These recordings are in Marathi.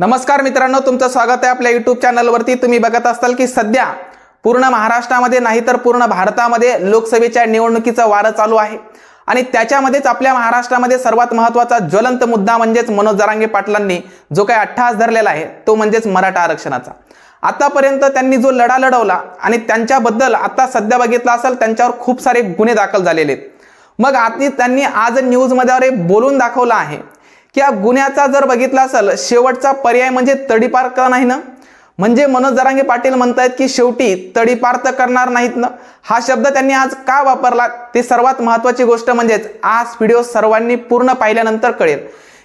नमस्कार मित्रांनो तुमचं स्वागत आहे आपल्या युट्यूब चॅनलवरती तुम्ही बघत असाल की सध्या पूर्ण महाराष्ट्रामध्ये नाही तर पूर्ण भारतामध्ये लोकसभेच्या निवडणुकीचं वारं चालू आहे. आणि त्याच्यामध्येच आपल्या महाराष्ट्रामध्ये सर्वात महत्त्वाचा ज्वलंत मुद्दा म्हणजेच मनोज जरांगे पाटलांनी जो काही अट्टहास धरलेला आहे तो म्हणजेच मराठा आरक्षणाचा. आतापर्यंत त्यांनी जो लढा लढवला आणि त्यांच्याबद्दल आता सध्या बघितला असेल त्यांच्यावर खूप सारे गुन्हे दाखल झालेले आहेत. मग आधी त्यांनी आज न्यूजमध्ये बोलून दाखवलं आहे की या गुन्ह्याचा जर बघितला असेल शेवटचा पर्याय म्हणजे तडीपार का नाही ना? म्हणजे मनोज जरांगे पाटील म्हणतायत की शेवटी तडीपार तर करणार नाहीत ना? हा शब्द त्यांनी आज का वापरला? ते सर्वात महत्वाची गोष्ट म्हणजेच आज व्हिडिओ सर्वांनी पूर्ण पाहिल्यानंतर कळेल.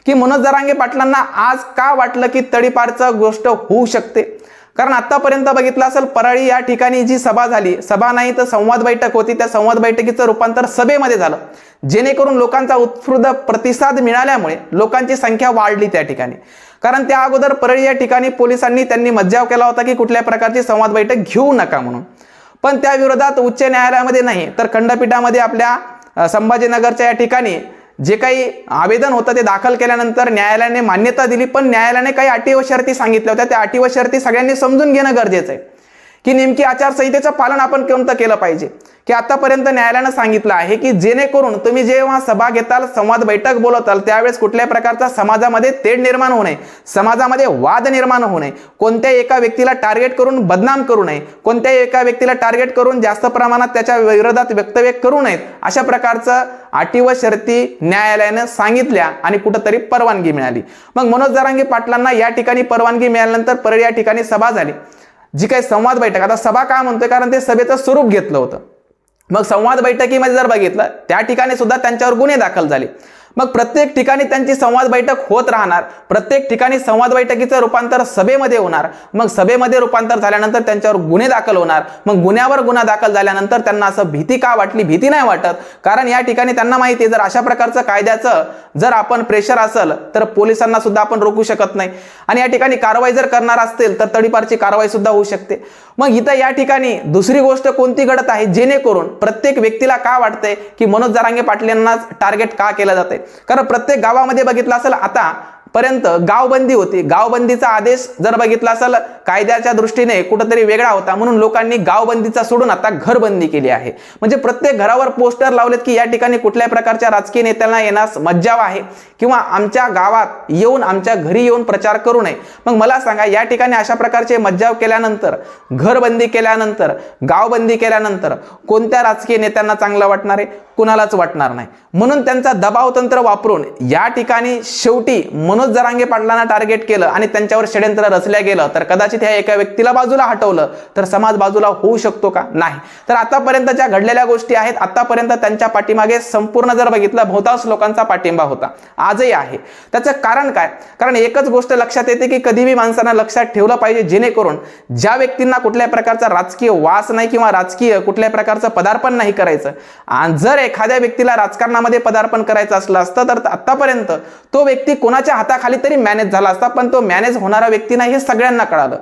की मनोज जरांगे पाटलांना आज का वाटलं की तडीपारचं गोष्ट होऊ शकते? कारण आतापर्यंत बघितलं असेल परळी या ठिकाणी जी सभा झाली सभा नाही तर संवाद बैठक होती. त्या संवाद बैठकीचं रूपांतर सभेमध्ये झालं. जेणेकरून लोकांचा उत्स्फूर्त प्रतिसाद मिळाल्यामुळे लोकांची संख्या वाढली त्या ठिकाणी. कारण त्या अगोदर परळी या ठिकाणी पोलिसांनी त्यांनी मज्जाव केला होता की कुठल्या प्रकारची संवाद बैठक घेऊ नका म्हणून. पण त्या विरोधात उच्च न्यायालयामध्ये नाही तर खंडपीठामध्ये आपल्या संभाजीनगरच्या या ठिकाणी जे काही आवेदन होतं ते दाखल केल्यानंतर न्यायालयाने मान्यता दिली पण न्यायालयाने काही अटी व शर्ती सांगितल्या होत्या. त्या अटी व शर्ती सगळ्यांनी समजून घेणं गरजेचं आहे. की नेमकी आचारसंहितेचं पालन आपण कोणतं केलं पाहिजे? की आतापर्यंत न्यायालयानं सांगितलं आहे की जेणेकरून तुम्ही जेव्हा सभा घेताल संवाद बैठक बोलवताल त्यावेळेस कुठल्याही प्रकारचा समाजामध्ये तेढ निर्माण होऊ नये. समाजामध्ये वाद निर्माण होऊ नये. कोणत्याही एका व्यक्तीला टार्गेट करून बदनाम करू नये. कोणत्याही एका व्यक्तीला टार्गेट करून जास्त प्रमाणात त्याच्या विरोधात वक्तव्य करू नयेत अशा प्रकारचं अटी व शर्ती न्यायालयानं सांगितल्या आणि कुठंतरी परवानगी मिळाली. मग मनोज जरांगे पाटलांना या ठिकाणी परवानगी मिळाल्यानंतर परळ या ठिकाणी सभा झाली. जी काही संवाद बैठक आता सभा का म्हणतोय? कारण ते सभेचं स्वरूप घेतलं होतं. मग संवाद बैठकीमध्ये जर बघितलं त्या ठिकाणी सुद्धा त्यांच्यावर गुन्हे दाखल झाले. मग प्रत्येक ठिकाणी त्यांची संवाद बैठक होत राहणार. प्रत्येक ठिकाणी संवाद बैठकीचं रूपांतर सभेमध्ये होणार. मग सभेमध्ये रूपांतर झाल्यानंतर त्यांच्यावर गुन्हे दाखल होणार. मग गुन्ह्यावर गुन्हा दाखल झाल्यानंतर त्यांना असं भीती का वाटली? भीती नाही वाटत. कारण या ठिकाणी त्यांना माहिती आहे जर अशा प्रकारचं कायद्याचं जर आपण प्रेशर असेल तर पोलिसांना सुद्धा आपण रोखू शकत नाही. आणि या ठिकाणी कारवाई जर करणार असतील तर तडीपारची कारवाई सुद्धा होऊ शकते. मग इथं या ठिकाणी दुसरी गोष्ट कोणती घडत आहे? जेणेकरून प्रत्येक व्यक्तीला का वाटतंय की मनोज जरांगे पाटील टार्गेट का केलं जाते कारण प्रत्येक गावामध्ये बघितलं असेल आता पर्यंत गावबंदी होती. गावबंदीचा आदेश जर बघितला असेल कायद्याच्या दृष्टीने कुठंतरी वेगळा होता. म्हणून लोकांनी गावबंदीचा सोडून आता घरबंदी केली आहे. म्हणजे प्रत्येक घरावर पोस्टर लावलेत की या ठिकाणी कुठल्याही प्रकारच्या राजकीय नेत्यांना येण्यास मज्जाव आहे. किंवा आमच्या गावात येऊन आमच्या घरी येऊन प्रचार करू नये. मग मला सांगा या ठिकाणी अशा प्रकारचे मज्जाव केल्यानंतर घरबंदी केल्यानंतर गावबंदी केल्यानंतर कोणत्या राजकीय नेत्यांना चांगलं वाटणार आहे? कुणालाच वाटणार नाही. म्हणून त्यांचा दबाव तंत्र वापरून या ठिकाणी शेवटी म्हणून मनोज जरांगे पाटलांना टार्गेट केलं आणि त्यांच्यावर षड्यंत्र रचल्या गेलं तर कदाचित ह्या एका व्यक्तीला बाजूला हटवलं तर समाज बाजूला होऊ शकतो का? नाही. तर आतापर्यंत ज्या घडलेल्या गोष्टी आहेत. आतापर्यंत त्यांच्या पाठीमागे संपूर्ण जर बघितलं बहुतांश लोकांचा पाठिंबा होता. आजही आहे. त्याचं कारण काय? कारण एकच गोष्ट लक्षात येते की कधीही माणसांना लक्षात ठेवलं पाहिजे जेणेकरून ज्या व्यक्तींना कुठल्याही प्रकारचा राजकीय वास नाही किंवा राजकीय कुठल्या प्रकारचं पदार्पण नाही करायचं आणि जर एखाद्या व्यक्तीला राजकारणामध्ये पदार्पण करायचं असलं असतं तर आतापर्यंत तो व्यक्ती कोणाच्या हाताखाली तरी मॅनेज झाला असता पण तो मॅनेज होणारा व्यक्ती नाही हे सगळ्यांना कळालं.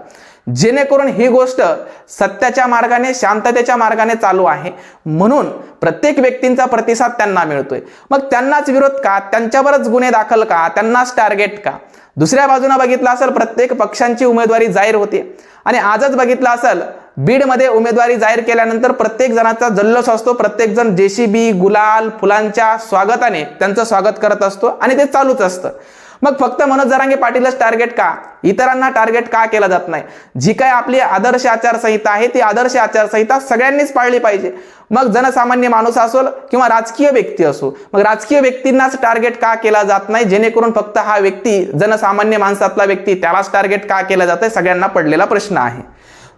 जेणेकरून ही गोष्ट सत्याच्या मार्गाने शांततेच्या मार्गाने चालू आहे. म्हणून प्रत्येक व्यक्तींचा प्रतिसाद त्यांना मिळतोय. मग त्यांनाच विरोध का? त्यांच्यावरच गुन्हे दाखल का? त्यांनाच टार्गेट का? दुसऱ्या बाजूने बघितलं असेल प्रत्येक पक्षांची उमेदवारी जाहीर होते. आणि आजच बघितलं असेल बीडमध्ये उमेदवारी जाहीर केल्यानंतर प्रत्येक जणाचा जल्लोष असतो. प्रत्येक जण जेसीबी गुलाल फुलांच्या स्वागताने त्यांचं स्वागत करत असतो आणि ते चालूच असतं. मग फक्त मनोज जरांगे पाटीलच टार्गेट का? इतरांना टार्गेट का केलं जात नाही? जी काय आपली आदर्श आचारसंहिता आहे ती आदर्श आचारसंहिता सगळ्यांनीच पाळली पाहिजे. मग जनसामान्य माणूस असो किंवा राजकीय व्यक्ती असो मग राजकीय व्यक्तींनाच टार्गेट का केला जात नाही? जेणेकरून फक्त हा व्यक्ती जनसामान्य माणसातला व्यक्ती त्यालाच टार्गेट का केलं जातंय? सगळ्यांना पडलेला प्रश्न आहे.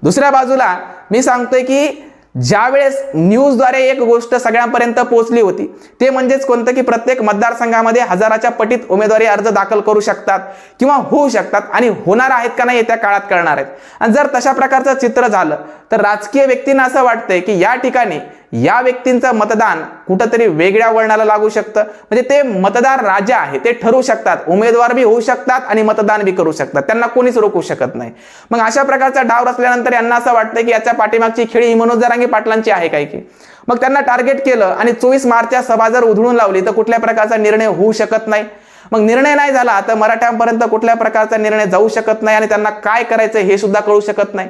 दुसऱ्या बाजूला मी सांगतोय की ज्यावेळेस न्यूजद्वारे एक गोष्ट सगळ्यांपर्यंत पोहोचली होती ते म्हणजेच कोणतं की प्रत्येक मतदारसंघामध्ये हजाराच्या पटीत उमेदवारी अर्ज दाखल करू शकतात किंवा होऊ शकतात आणि होणार आहेत का नाही येत्या काळात कळणार आहेत. आणि जर तशा प्रकारचं चित्र झालं तर राजकीय व्यक्तींना असं वाटतंय की या ठिकाणी या व्यक्तींचं मतदान कुठंतरी वेगळ्या वळणाला लागू शकतं. म्हणजे ते मतदार राजा आहे ते ठरू शकतात. उमेदवार बी होऊ शकतात आणि मतदान बी करू शकतात. त्यांना कोणीच रोखू शकत नाही. मग अशा प्रकारचा डाव रचल्यानंतर यांना असं वाटतं की याच्या पाठीमागची खेळी ही मनोज पाटलांची आहे काय की? मग त्यांना टार्गेट केलं आणि चोवीस मार्चच्या सभा जर उधळून लावली तर कुठल्या प्रकारचा निर्णय होऊ शकत नाही. मग निर्णय नाही झाला तर मराठ्यांपर्यंत कुठल्या प्रकारचा निर्णय जाऊ शकत नाही आणि त्यांना काय करायचं हे सुद्धा कळू शकत नाही.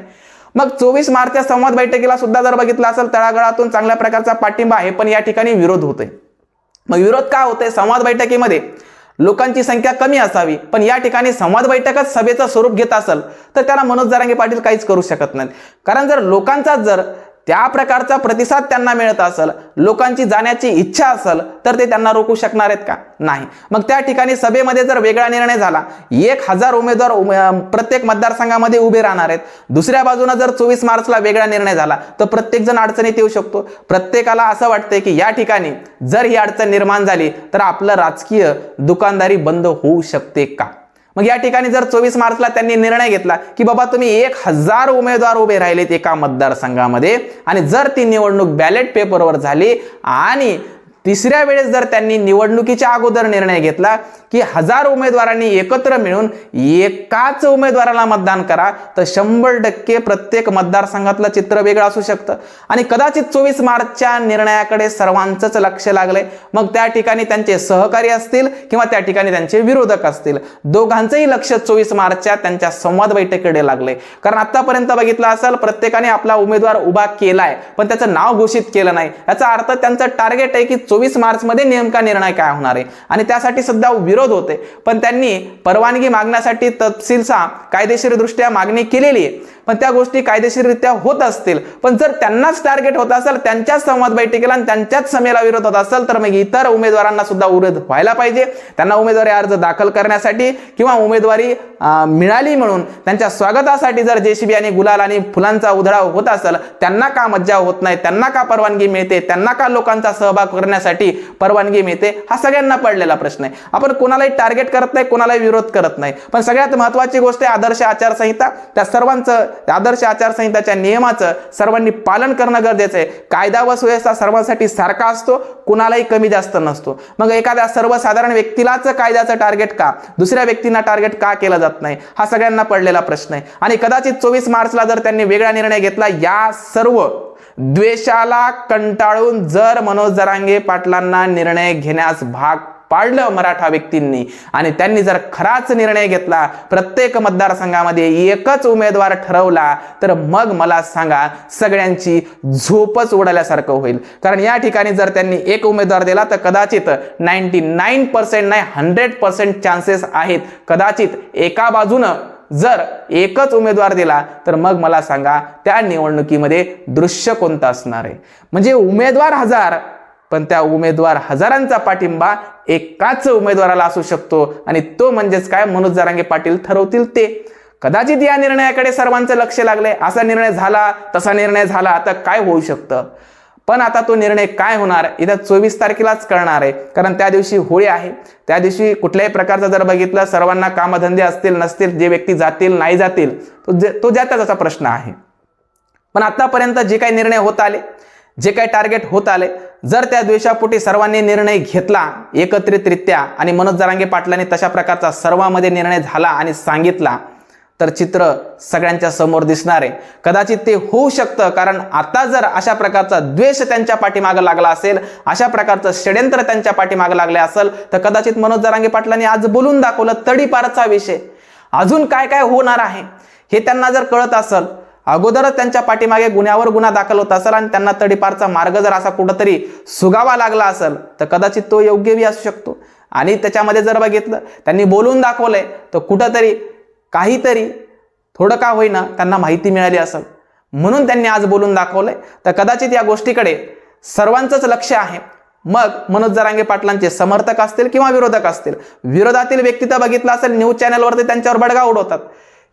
मग चोवीस मार्चच्या संवाद बैठकीला सुद्धा जर बघितलं असेल तळागळातून चांगल्या प्रकारचा पाठिंबा आहे पण या ठिकाणी विरोध होतोय. मग विरोध का होतोय? संवाद बैठकीमध्ये लोकांची संख्या कमी असावी पण या ठिकाणी संवाद बैठकच सभेचं स्वरूप घेत असेल तर त्याला मनोज जरांगे पाटील काहीच करू शकत नाहीत. कारण जर लोकांचा जर त्या प्रकारचा प्रतिसाद त्यांना मिळत असेल लोकांची जाण्याची इच्छा असेल तर ते त्यांना रोखू शकणार आहेत का? नाही. मग त्या ठिकाणी सभेमध्ये जर वेगळा निर्णय झाला एक हजार उमेदवार प्रत्येक मतदारसंघामध्ये उभे राहणार आहेत. दुसऱ्या बाजूने जर चोवीस मार्चला वेगळा निर्णय झाला तर प्रत्येक जण अडचणीत येऊ शकतो. प्रत्येकाला असं वाटतंय की या ठिकाणी जर ही अडचण निर्माण झाली तर आपलं राजकीय दुकानदारी बंद होऊ शकते का? मग या ठिकाणी जर चोवीस मार्चला त्यांनी निर्णय घेतला की बाबा तुम्ही एक हजार उमेदवार उभे राहिलेत एका मतदारसंघामध्ये आणि जर ती निवडणूक बॅलेट पेपरवर झाली आणि तिसऱ्या वेळेस जर त्यांनी निवडणुकीच्या अगोदर निर्णय घेतला की हजार उमेदवारांनी एकत्र मिळून एकाच उमेदवाराला मतदान करा तर शंभर टक्के प्रत्येक मतदारसंघातलं चित्र वेगळं असू शकतं. आणि कदाचित चोवीस मार्चच्या निर्णयाकडे सर्वांचंच लक्ष लागलंय. मग त्या ठिकाणी त्यांचे सहकारी असतील किंवा त्या ठिकाणी त्यांचे विरोधक असतील. दोघांचंही लक्ष चोवीस मार्चच्या त्यांच्या संवाद बैठकीकडे लागले कारण आतापर्यंत बघितलं असेल प्रत्येकाने आपला उमेदवार उभा केलाय पण त्याचं नाव घोषित केलं नाही. याचा अर्थ त्यांचं टार्गेट आहे की चोवीस मार्चमध्ये नेमका निर्णय काय होणार आहे? आणि त्यासाठी सध्या विरोध होते पण त्यांनी परवानगी मागण्यासाठी तपशीलचा कायदेशीर दृष्ट्या मागणी केलेली आहे. पण त्या गोष्टी कायदेशीररित्या होत असतील. पण जर त्यांनाच टार्गेट होत असेल त्यांच्याच संवाद बैठकीला आणि त्यांच्याच समेला विरोध होत असेल तर मग इतर उमेदवारांना सुद्धा विरोध व्हायला पाहिजे. त्यांना उमेदवारी अर्ज दाखल करण्यासाठी किंवा उमेदवारी मिळाली म्हणून त्यांच्या स्वागतासाठी जर जेसीबी आणि गुलाल आणि फुलांचा उधळाव होत असेल त्यांना का मज्जा होत नाही? त्यांना का परवानगी मिळते? त्यांना का लोकांचा सहभाग करण्यासाठी परवानगी मिळते? हा सगळ्यांना पडलेला प्रश्न आहे. आपण कोणालाही टार्गेट करत नाही कोणालाही विरोध करत नाही. पण सगळ्यात महत्वाची गोष्ट आहे आदर्श आचारसंहिता. त्या सर्वांचं आदर्श आचारसंहिताच्या नियमाचं सर्वांनी पालन करणं गरजेचं आहे. कायदा व सुव्यवस्था सर्वांसाठी सारखा असतो कुणालाही कमी जास्त नसतो. मग एखाद्या सर्वसाधारण व्यक्तीलाच कायद्याचं टार्गेट का? दुसऱ्या व्यक्तींना टार्गेट का केलं जात नाही? हा सगळ्यांना पडलेला प्रश्न आहे. आणि कदाचित चोवीस मार्चला जर त्यांनी वेगळा निर्णय घेतला या सर्व द्वेषाला कंटाळून जर मनोज जरांगे पाटलांना निर्णय घेण्यास भाग पाडलं मराठा व्यक्तींनी. आणि त्यांनी जर खराच निर्णय घेतला प्रत्येक मतदारसंघामध्ये एकच उमेदवार ठरवला तर मग मला सांगा सगळ्यांची झोपच उडाल्यासारखं होईल. कारण या ठिकाणी जर त्यांनी एक उमेदवार दिला तर कदाचित नाईन्टी नाईन पर्सेंट नाही हंड्रेड पर्सेंट चान्सेस आहेत. कदाचित एका बाजूनं जर एकच उमेदवार दिला तर मग मला सांगा त्या निवडणुकीमध्ये दृश्य कोणतं असणार आहे? म्हणजे उमेदवार हजार पण त्या उमेदवार हजारांचा पाठिंबा एकाच उमेदवाराला असू शकतो. आणि तो म्हणजेच काय? मनोज जरांगे पाटील ठरवतील ते. कदाचित या निर्णयाकडे सर्वांचं लक्ष लागले असा निर्णय झाला तसा निर्णय झाला आता काय होऊ शकतं? पण आता तो निर्णय काय होणार? इथं चोवीस तारखेलाच कळणार आहे. कारण त्या दिवशी होळी आहे. त्या दिवशी कुठल्याही प्रकारचं जर बघितलं सर्वांना कामधंदे असतील नसतील जे व्यक्ती जातील नाही जातील तो जे तो ज्या त्याचा प्रश्न आहे. पण आतापर्यंत जे काही निर्णय होत आले जे काही टार्गेट होत आले जर त्या द्वेषापोटी सर्वांनी निर्णय घेतला एकत्रितरित्या आणि मनोज जरांगे पाटलांनी तशा प्रकारचा सर्वांमध्ये निर्णय झाला आणि सांगितला तर चित्र सगळ्यांच्या समोर दिसणार. आहे कदाचित ते होऊ शकतं कारण आता जर अशा प्रकारचा द्वेष त्यांच्या पाठीमागं लागला असेल अशा प्रकारचं षड्यंत्र त्यांच्या पाठीमागं लागले असेल तर कदाचित मनोज जरांगे पाटलांनी आज बोलून दाखवलं तडीपारचा विषय. अजून काय काय होणार आहे हे त्यांना जर कळत असेल अगोदरच त्यांच्या पाठीमागे गुन्ह्यावर गुन्हा दाखल होत असेल आणि त्यांना तडीपारचा मार्ग जर असा कुठंतरी सुगावा लागला असेल तर कदाचित तो योग्यही असू शकतो. आणि त्याच्यामध्ये जर बघितलं त्यांनी बोलून दाखवलंय तर कुठंतरी काहीतरी थोडं का होईना त्यांना माहिती मिळाली असेल. म्हणून त्यांनी आज बोलून दाखवलंय. तर कदाचित या गोष्टीकडे सर्वांचंच लक्ष आहे. मग मनोज जरांगे पाटलांचे समर्थक असतील किंवा विरोधक असतील? विरोधातील व्यक्ती तर बघितलं असेल न्यूज चॅनलवरती त्यांच्यावर बडगा उडवतात.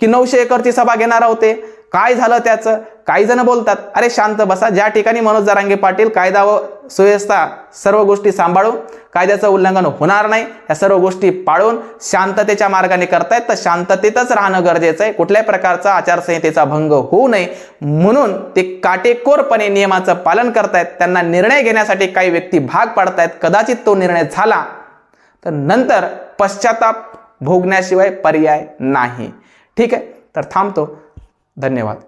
की नऊशे एकरची सभा घेणार होते काय झालं त्याचं? काही जण बोलतात अरे शांत बसा ज्या ठिकाणी मनोज जरांगे पाटील कायदा व सुव्यवस्था सर्व गोष्टी सांभाळून कायद्याचं उल्लंघन होणार नाही या सर्व गोष्टी पाळून शांततेच्या मार्गाने करतायत तर शांततेतच राहणं गरजेचं आहे. कुठल्याही प्रकारचा आचारसंहितेचा भंग होऊ नये. म्हणून ते काटेकोरपणे नियमाचं पालन करतायत. त्यांना निर्णय घेण्यासाठी काही व्यक्ती भाग पाडतायत. कदाचित तो निर्णय झाला तर नंतर पश्चाताप भोगण्याशिवाय पर्याय नाही. ठीक आहे? तर थांबतो. धन्यवाद.